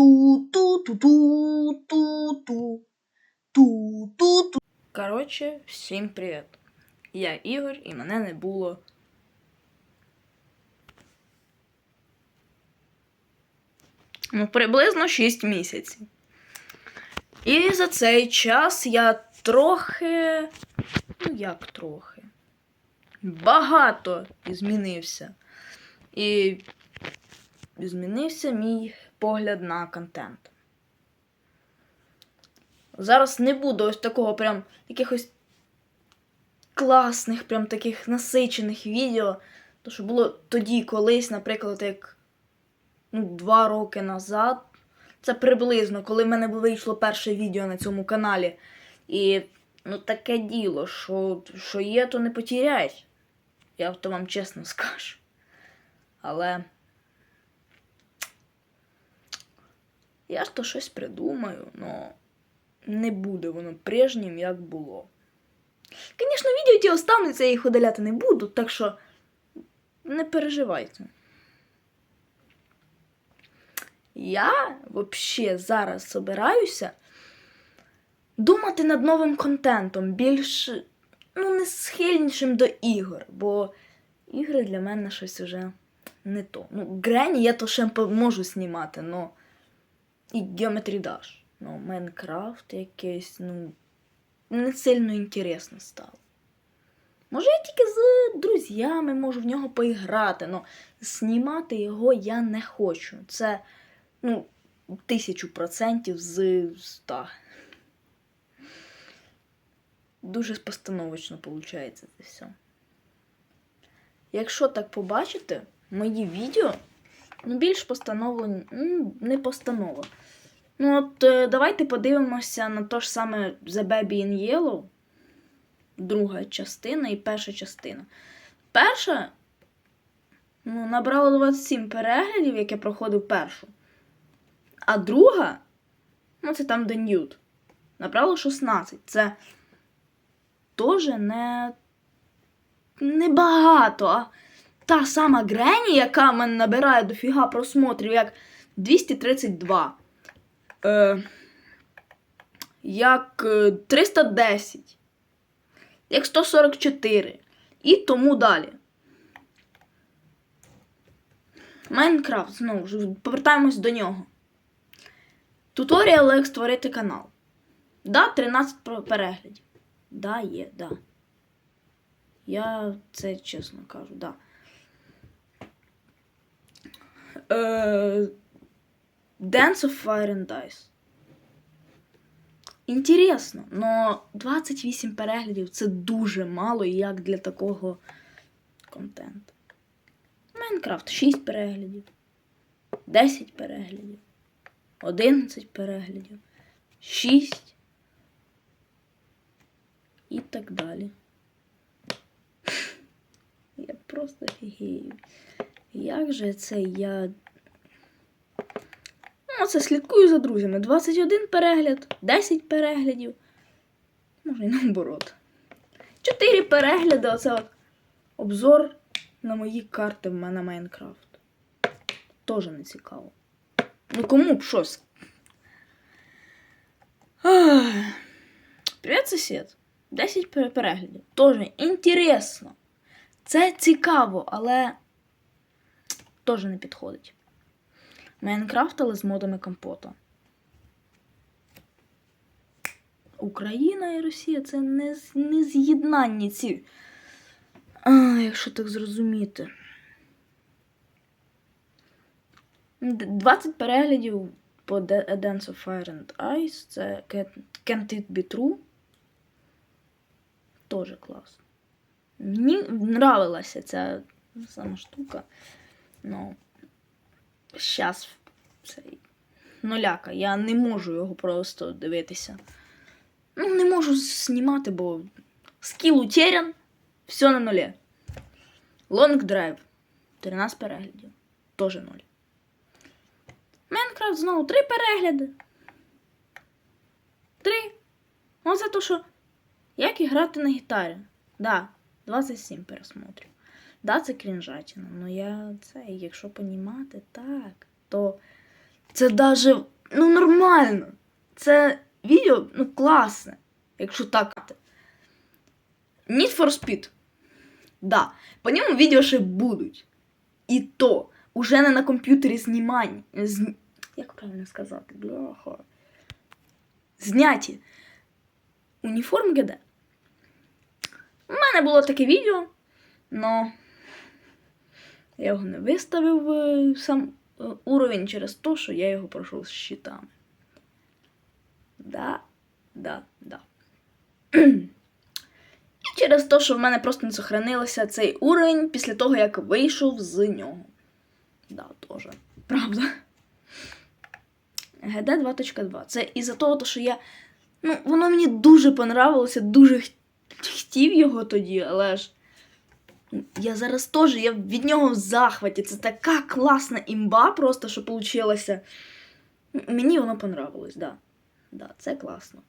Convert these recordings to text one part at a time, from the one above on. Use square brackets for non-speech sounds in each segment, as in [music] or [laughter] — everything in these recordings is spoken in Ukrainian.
Ту-ту-ту-ту-ту-ту. Ту-ту-ту. Коротше, всім привіт. Я Ігор і мене не було. Ну, приблизно 6 місяців. І за цей час я трохи. Ну, як трохи. Багато змінився. І змінився мій погляд на контент. Зараз не буду ось такого прям якихось класних, прям таких насичених відео. То, що було тоді, колись, наприклад, як ну, два роки назад. Це приблизно, коли в мене вийшло перше відео на цьому каналі. І ну, таке діло, що, що є, то не потеряєш. Я то вам чесно скажу. Але. Я ж то щось придумаю, но не буде воно прежнім, як було. Звісно, відео ті остануться, я їх удаляти не буду, так що не переживайте. Я взагалі зараз собираюся думати над новим контентом, більш ну, не схильнішим до ігор, бо ігри для мене щось уже не то. Ну, Грені я то ще можу знімати, но і Geometry Dash. Ну, Майнкрафт якийсь, ну, не сильно інтересно стало. Може, я тільки з друзями можу в нього поіграти, але знімати його я не хочу. Це, ну, тисячу процентів з ста. Дуже постановочно виходить це все. Якщо так побачите, мої відео, ну, більш постановлені, ну, не постанова. Ну, от е, давайте подивимося на те ж саме The Baby in Yellow. Друга частина і перша частина. Перша ну, набрала 27 переглядів, як я проходив першу. А друга, ну це там де Ньют, набрала 16. Це теж не, не багато. А та сама Грені, яка мене набирає дофіга просмотрів, як 232. Е, як е, 310 як 144 і тому далі. Майнкрафт, знову ж, повертаємось до нього. Туторіал, як створити канал. Да, 13 переглядів. Да, є, да. Я це чесно кажу, да. Е, Dance of Fire and Dice. Інтересно, но 28 переглядів це дуже мало як для такого контенту. Майнкрафт 6 переглядів, 10 переглядів, 11 переглядів, 6 і так далі. [laughs] Я просто фігею. Як же це я Ну, це слідкую за друзями. 21 перегляд, 10 переглядів. Може, і наоборот. 4 перегляди. Оце от обзор на мої карти в мене Майнкрафт. Тоже не цікаво. Ну кому б щось. Привіт, сусід. 10 переглядів. Тоже інтересно. Це цікаво, але теж не підходить. Майнкрафт, але з модами компота. Україна і Росія це не, не з'єднанні ці. А, якщо так зрозуміти. 20 переглядів по A Dance of Fire and Ice. Це Can't It Be True. Тоже клас. Мені нравилася ця сама штука. Ну, щас цей нуляка. Я не можу його просто дивитися. Ну, не можу знімати, бо скіл утерян, все на нулі. Long Drive. 13 переглядів. Тоже нуль. Майнкрафт знову 3 перегляди. 3. Ну, за те, що як і грати на гітарі. Да, 27 пересмотрів. Да, це крінжатіна, але я це, якщо понімати так, то Це даже ну, нормально. Це відео ну, класне, якщо так. Need for Speed. Да, по ньому відео ще будуть. І то, уже не на комп'ютері знімань. З... Як правильно сказати? Бляха. Зняті. Уніформ ГД. У мене було таке відео, но я його не виставив е, сам е, уровень через те, що я його пройшов з щитами. Да, да, да. І через те, що в мене просто не сохранився цей уровень після того, як вийшов з нього. Да, теж. Правда. GD 2.2. Це із-за того, що я. Ну, воно мені дуже понравилося, дуже хотів його тоді, але ж. Я зараз теж я від нього в захваті. Це така класна імба, просто що получилося. Мені воно понравилось, да. Да, це класно.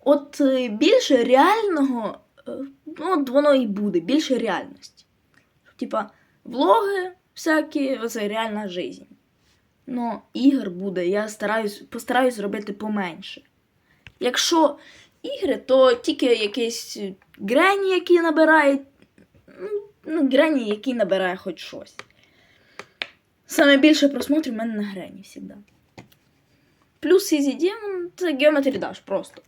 От е, більше реального, е, ну, от воно і буде, більше реальності. Типа, влоги всякі, оце реальна жизнь. Ну, ігор буде, я стараюсь, постараюсь зробити поменше. Якщо ігри, то тільки якісь грені, які набирають. Ну, ну грені, які набирає хоч щось. Саме більше просмотрів в мене на грені завжди. Плюс Easy Demon це Geometry Dash просто.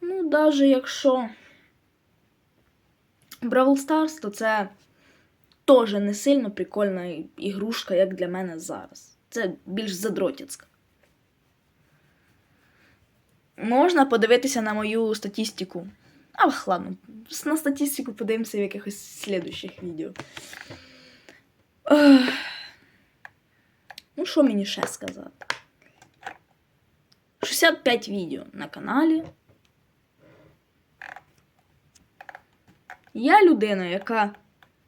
Ну, навіть якщо Brawl Stars, то це теж не сильно прикольна ігрушка, як для мене зараз. Це більш задротяцька. Можна подивитися на мою статистику. А, ладно, на статистику подивимося в якихось слідуючих відео. Ех. Ну, що мені ще сказати? 65 відео на каналі. Я людина, яка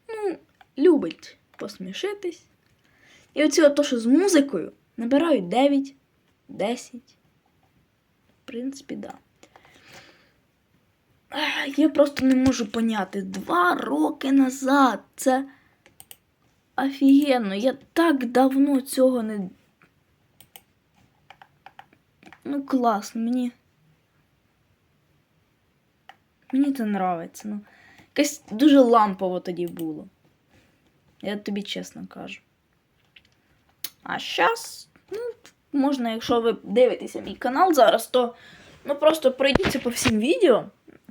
ну, любить посмішитись. І оці то, що з музикою набираю 9, 10. Принципі, да. Я просто не можу поняти. Два роки назад це офігенно. Я так давно цього не. Ну, класно, мені. Мені це нравиться. Ну, якесь дуже лампово тоді було. Я тобі чесно кажу. А зараз, ну, можна, якщо ви дивитеся мій канал зараз, то ну просто пройдіться по всім відео.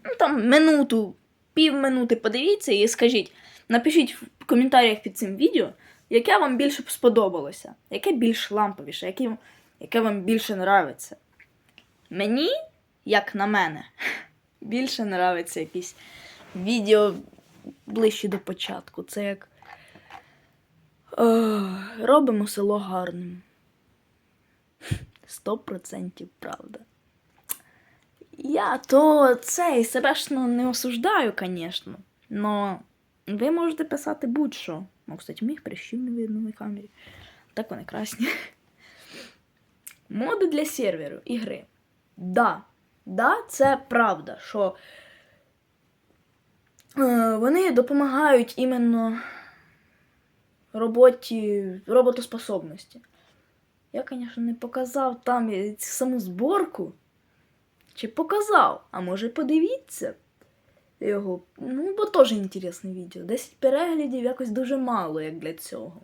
Ну, там минуту, півминути подивіться і скажіть, напишіть в коментарях під цим відео, яке вам більше сподобалося, яке більш ламповіше, яке, яке вам більше нравиться. Мені, як на мене, [laughs] більше нравиться якісь відео ближче до початку. Це як е, робимо село гарним. Сто процентів правда. Я то цей себе ж ну, не осуждаю, звісно. Но ви можете писати будь-що. Ну, кстати, моїх прищів не видно на камері. Так вони красні. [laughs] Моди для серверу ігри. Да. Да, це правда, що е, вони допомагають іменно роботі, роботоспособності. Я, звісно, не показав там е, саму зборку. Чи показав? А може подивіться його. Ну, бо теж інтересне відео. 10 переглядів якось дуже мало, як для цього.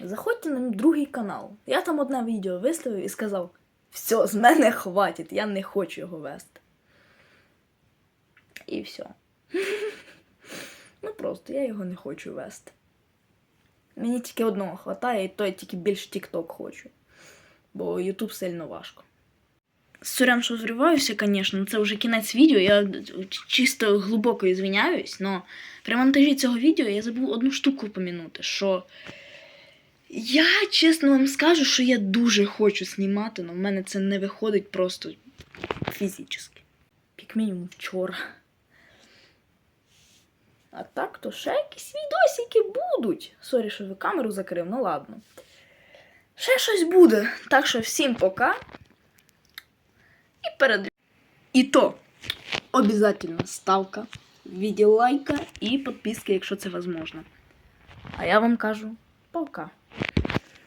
Заходьте на другий канал. Я там одне відео виставив і сказав: все, з мене хватить, я не хочу його вести. І все. [laughs] Ну просто я його не хочу вести. Мені тільки одного хватає, і то я тільки більше TikTok хочу. Бо YouTube сильно важко. Сорян, що зриваюся, звісно, це вже кінець відео. Я чисто глибоко звиняюсь, але при монтажі цього відео я забув одну штуку помінути, що я чесно вам скажу, що я дуже хочу знімати, але в мене це не виходить просто фізично. Як мінімум вчора. А так, то ще якісь відосики будуть. Сорі, що ви камеру закрив, ну ладно. Ще щось буде. Так що всім пока. І перед. І то обязательно ставка, відео лайка і підписки, якщо це возможно. А я вам кажу пока.